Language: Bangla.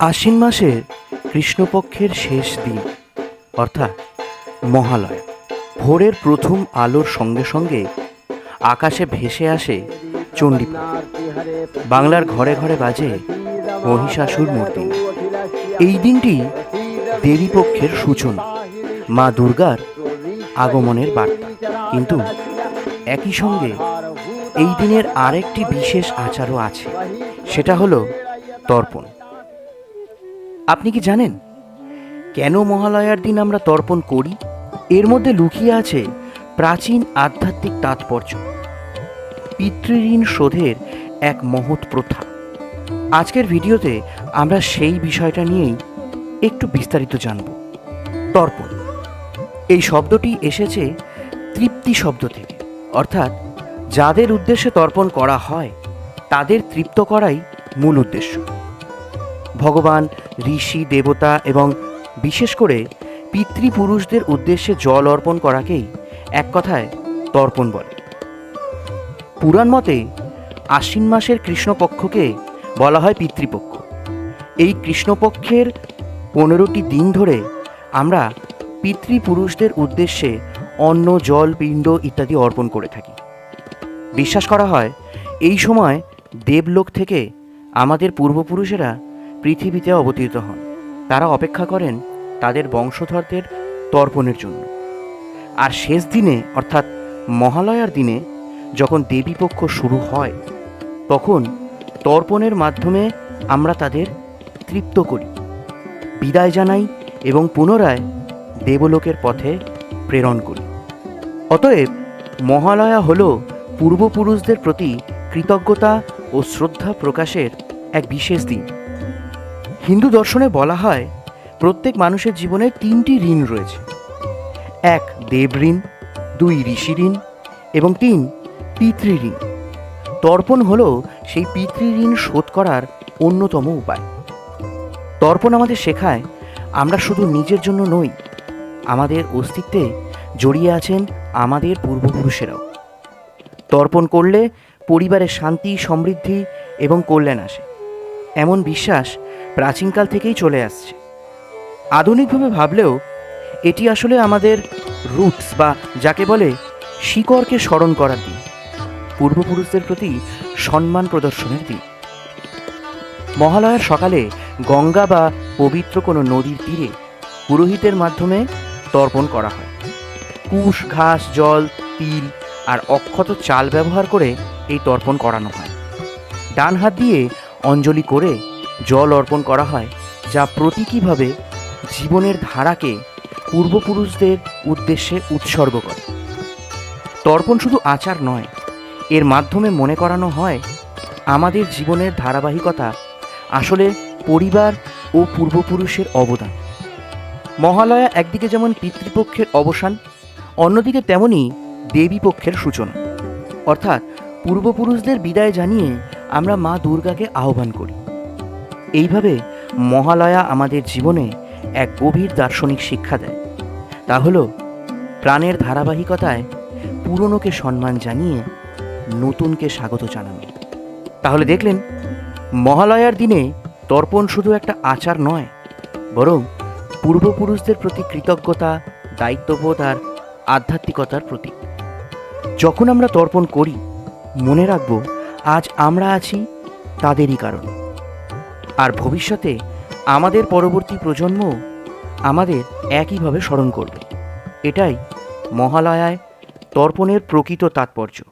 আশ্বিন মাসের কৃষ্ণপক্ষের শেষ দিন, অর্থাৎ মহালয়। ভোরের প্রথম আলোর সঙ্গে সঙ্গে আকাশে ভেসে আসে চণ্ডী বাংলার ঘরে ঘরে বাজে মহিষাসুর মূর্তি। এই দিনটি দেবীপক্ষের সূচনা, মা দুর্গার আগমনের বার্তা। কিন্তু একই সঙ্গে এই দিনের আরেকটি বিশেষ আচারও আছে, সেটা হলো তর্পণ। আপনি কি জানেন? কেন মহালয়ার দিন আমরা তর্পণ করি? এর মধ্যে লুকিয়ে আছে প্রাচীন আধ্যাত্মিক তাৎপর্য। পিতৃঋণ শোধের এক মহৎ প্রথা। আজকের ভিডিওতে আমরা সেই বিষয়টা নিয়েই একটু বিস্তারিত জানব। তর্পণ। এই শব্দটি এসেছে তৃপ্তি শব্দ থেকে। অর্থাৎ যাদের উদ্দেশ্যে তর্পণ করা হয়, তাদের তৃপ্ত করাই মূল উদ্দেশ্য। ভগবান, ঋষি, দেবতা এবং বিশেষ করে পিতৃপুরুষদের উদ্দেশ্যে জল অর্পণ করাকেই এক কথায় তর্পণ বলে। পুরাণ মতে আশ্বিন মাসের কৃষ্ণপক্ষকে বলা হয় পিতৃপক্ষ। এই কৃষ্ণপক্ষের পনেরোটি দিন ধরে আমরা পিতৃপুরুষদের উদ্দেশ্যে অন্ন, জল, পিণ্ড ইত্যাদি অর্পণ করে থাকি। বিশ্বাস করা হয়, এই সময় দেবলোক থেকে আমাদের পূর্বপুরুষেরা পৃথিবীতে অবতীর্ণ হন। তারা অপেক্ষা করেন তাদের বংশধরদের তর্পণের জন্য। আর শেষ দিনে, অর্থাৎ মহালয়ার দিনে, যখন দেবীপক্ষ শুরু হয়, তখন তর্পণের মাধ্যমে আমরা তাদের তৃপ্ত করি। বিদায় জানাই এবং পুনরায় দেবলোকের পথে প্রেরণ করি। অতএব মহালয়া হল পূর্বপুরুষদের প্রতি কৃতজ্ঞতা ও শ্রদ্ধা প্রকাশের এক বিশেষ দিন। হিন্দু দর্শনে বলা হয়, প্রত্যেক মানুষের জীবনে তিনটি ঋণ রয়েছে। এক, দেব ঋণ, দুই, ঋষি ঋণ, এবং তিন পিতৃঋণ তর্পণ হল সেই পিতৃঋণ শোধ করার অন্যতম উপায়। তর্পণ আমাদের শেখায়, আমরা শুধু নিজের জন্য নই, আমাদের অস্তিত্বে জড়িয়ে আছেন আমাদের পূর্বপুরুষেরাও। তর্পণ করলে পরিবারের শান্তি, সমৃদ্ধি এবং কল্যাণ আসে। এমন বিশ্বাস প্রাচীনকাল থেকেই চলে আসছে। আধুনিকভাবে ভাবলেও এটি আসলে আমাদের রুটস বা যাকে বলে শিকড়কে স্মরণ করার দিন, পূর্বপুরুষদের প্রতি সম্মান প্রদর্শনের দিন। মহালয়ার সকালে গঙ্গা বা পবিত্র কোনো নদীর তীরে পুরোহিতের মাধ্যমে তর্পণ করা হয়। কুশ, ঘাস, জল, তিল আর অক্ষত চাল ব্যবহার করে এই তর্পণ করানো হয়। ডান হাত দিয়ে অঞ্জলি করে জল অর্পণ করা হয়, যা প্রতীকীভাবে জীবনের ধারাকে পূর্বপুরুষদের উদ্দেশ্যে উৎসর্গ করে। তর্পণ শুধু আচার নয়, এর মাধ্যমে মনে করানো হয়, আমাদের জীবনের ধারাবাহিকতা আসলে পরিবার ও পূর্বপুরুষের অবদান। মহালয়া একদিকে যেমন পিতৃপক্ষের অবসান, অন্যদিকে তেমনই দেবীপক্ষের সূচনা। অর্থাৎ পূর্বপুরুষদের বিদায় জানিয়ে আমরা মা দুর্গাকে আহ্বান করি। এইভাবে মহালয়া আমাদের জীবনে এক গভীর দার্শনিক শিক্ষা দেয়। তা হলো, প্রাণের ধারাবাহিকতায় পুরনোকে সম্মান জানিয়ে নতুনকে স্বাগত জানানো। তাহলে দেখলেন, মহালয়ার দিনে তর্পণ শুধু একটা আচার নয়, বরং পূর্বপুরুষদের প্রতি কৃতজ্ঞতা, দায়িত্ববোধ আর আধ্যাত্মিকতার প্রতীক। যখন আমরা তর্পণ করি, মনে রাখব, আজ আমরা আছি তাদেরই কারণে। আর ভবিষ্যতে আমাদের পরবর্তী প্রজন্ম আমাদের একইভাবে স্মরণ করবে। এটাই মহালয়ায় তর্পণের প্রকৃত তাৎপর্য।